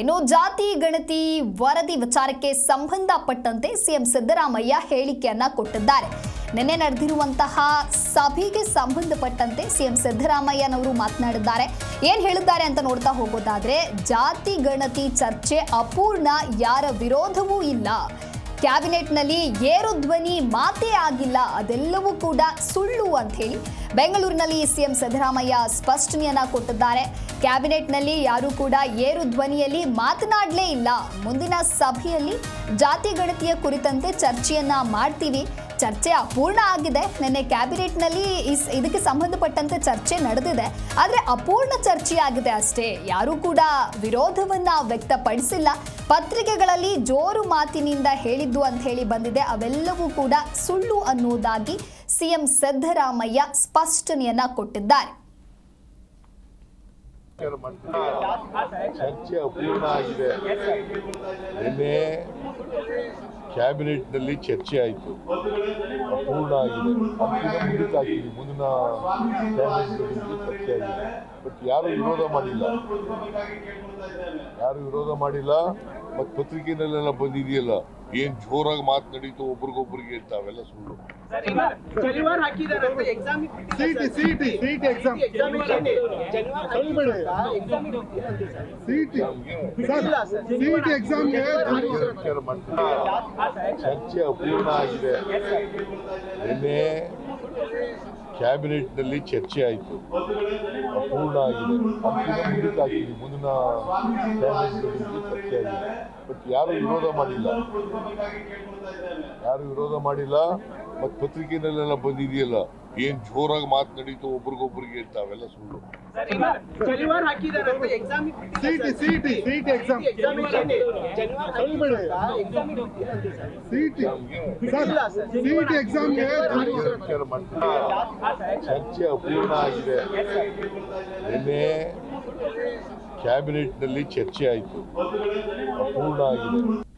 ಇನ್ನು ಜಾತಿ, ಗಣತಿ, ವರದಿ ವಿಚಾರಕ್ಕೆ ಸಂಬಂಧಪಟ್ಟಂತೆ ಸಿಎಂ ಸಿದ್ದರಾಮಯ್ಯ ಹೇಳಿಕೆಯನ್ನ ಕೊಟ್ಟಿದ್ದಾರೆ. ನಿನ್ನೆ ನಡೆದಿರುವಂತಹ ಸಭೆಗೆ ಸಂಬಂಧಪಟ್ಟಂತೆ ಸಿಎಂ ಸಿದ್ದರಾಮಯ್ಯನವರು ಮಾತನಾಡಿದ್ದಾರೆ. ಏನ್ ಹೇಳಿದ್ದಾರೆ ಅಂತ ನೋಡ್ತಾ ಹೋಗೋದಾದ್ರೆ, ಜಾತಿ, ಗಣತಿ ಚರ್ಚೆ ಅಪೂರ್ಣ, ಯಾರ ವಿರೋಧವೂ ಇಲ್ಲ. ಕ್ಯಾಬಿನೆಟ್ನಲ್ಲಿ ಏರು ಧ್ವನಿ ಮಾತೇ ಆಗಿಲ್ಲ, ಅದೆಲ್ಲವೂ ಕೂಡ ಸುಳ್ಳು ಅಂತ ಹೇಳಿ ಬೆಂಗಳೂರಿನಲ್ಲಿ ಸಿಎಂ ಸಿದ್ದರಾಮಯ್ಯ ಸ್ಪಷ್ಟನೆಯನ್ನ ಕೊಟ್ಟಿದ್ದಾರೆ. ಕ್ಯಾಬಿನೆಟ್ನಲ್ಲಿ ಯಾರು ಕೂಡ ಏರು ಧ್ವನಿಯಲ್ಲಿ ಮಾತನಾಡಲೇ ಇಲ್ಲ. ಮುಂದಿನ ಸಭೆಯಲ್ಲಿ ಜಾತಿ ಗಣತಿಯ ಕುರಿತಂತೆ ಚರ್ಚೆಯನ್ನ ಮಾಡ್ತೀವಿ. ಚರ್ಚೆ ಅಪೂರ್ಣ ಆಗಿದೆ. ನಿನ್ನೆ ಕ್ಯಾಬಿನೆಟ್ನಲ್ಲಿ ನಲ್ಲಿ ಇದಕ್ಕೆ ಸಂಬಂಧಪಟ್ಟಂತೆ ಚರ್ಚೆ ನಡೆದಿದೆ. ಆದರೆ ಅಪೂರ್ಣ ಚರ್ಚೆಯಾಗಿದೆ ಅಷ್ಟೇ. ಯಾರೂ ಕೂಡ ವಿರೋಧವನ್ನ ವ್ಯಕ್ತಪಡಿಸಿಲ್ಲ. ಪತ್ರಿಕೆಗಳಲ್ಲಿ ಜೋರು ಮಾತಿನಿಂದ ಹೇಳಿದ್ದು ಅಂತ ಹೇಳಿ ಬಂದಿದೆ. ಅವೆಲ್ಲವೂ ಕೂಡ ಸುಳ್ಳು ಅನ್ನುವುದಾಗಿ ಸಿಎಂ ಸಿದ್ದರಾಮಯ್ಯ ಸ್ಪಷ್ಟನೆಯನ್ನ ಕೊಟ್ಟಿದ್ದಾರೆ. ಚರ್ಚೆ ಅಪೂರ್ಣ ಆಗಿದೆ. ನಿನ್ನೆ ಕ್ಯಾಬಿನೆಟ್ನಲ್ಲಿ ಚರ್ಚೆ ಆಯಿತು. ಅಪೂರ್ಣ ಆಗಿದೆ. ಮುಂದಿನ ಮುಂದಿನ ಕ್ಯಾಬಿನೆಟ್ನಲ್ಲಿ ಚರ್ಚೆ ಆಗಿದೆ. ಬಟ್ ಯಾರು ವಿರೋಧ ಮಾಡಿಲ್ಲ? ಯಾರು ವಿರೋಧ ಮಾಡಿಲ್ಲ? ಮತ್ತು ಪತ್ರಿಕೆಯಲ್ಲೆಲ್ಲ ಬಂದಿದೆಯಲ್ಲ? ಏನ್ ಜೋರಾಗಿ ಮಾತನಾಡಿತು ಒಬ್ರಿಗೊಬ್ರಿಗೆ ಅಂತ ಅವೆಲ್ಲ ಸುಳ್ಳು. ಚರ್ಚೆ ಅಪೂರ್ಣ ಆಗಿದೆ. ನಿನ್ನೆ ಕ್ಯಾಬಿನೆಟ್ನಲ್ಲಿ ಚರ್ಚೆ ಆಯಿತು. ಅಪೂರ್ಣ ಆಗಿದೆ. ಮುಂದಿನ ಕ್ಯಾಬಿನೆಟ್ ಚರ್ಚೆ ಆಗಿದೆ. ಬಟ್ ಯಾರು ವಿರೋಧ ಮಾಡಿಲ್ಲ. ಯಾರು ವಿರೋಧ ಮಾಡಿಲ್ಲ ಮತ್ತು ಪತ್ರಿಕೆನಲ್ಲೆಲ್ಲ ಬಂದಿದೆಯಲ್ಲ ಏನ್ ಜೋರಾಗಿ ಮಾತನಾಡಿತು ಒಬ್ರಿಗೊಬ್ರಿಗೆ ಅಂತ ಅವೆಲ್ಲ ಸುಳ್ಳು. ಶನಿವಾರ ಹಾಕಿದಾರಂತೆ exam city city city exam examination ಶನಿವಾರ ಹೇಳ್ಬೇಡಿ. Exam city sir. ಸಿಟಿ ಎಕ್ಸಾಮ್ಗೆ ವಿಚಾರ ಮಾಡ್ತೀನಿ. ಚರ್ಚೆ ಅಪೂರ್ಣ ಆಗಿದೆ. ನಿನ್ನೆ ಕ್ಯಾಬಿನೆಟ್ನಲ್ಲಿ ಚರ್ಚೆ ಆಯಿತು. ಅಪೂರ್ಣ ಆಗಿದೆ.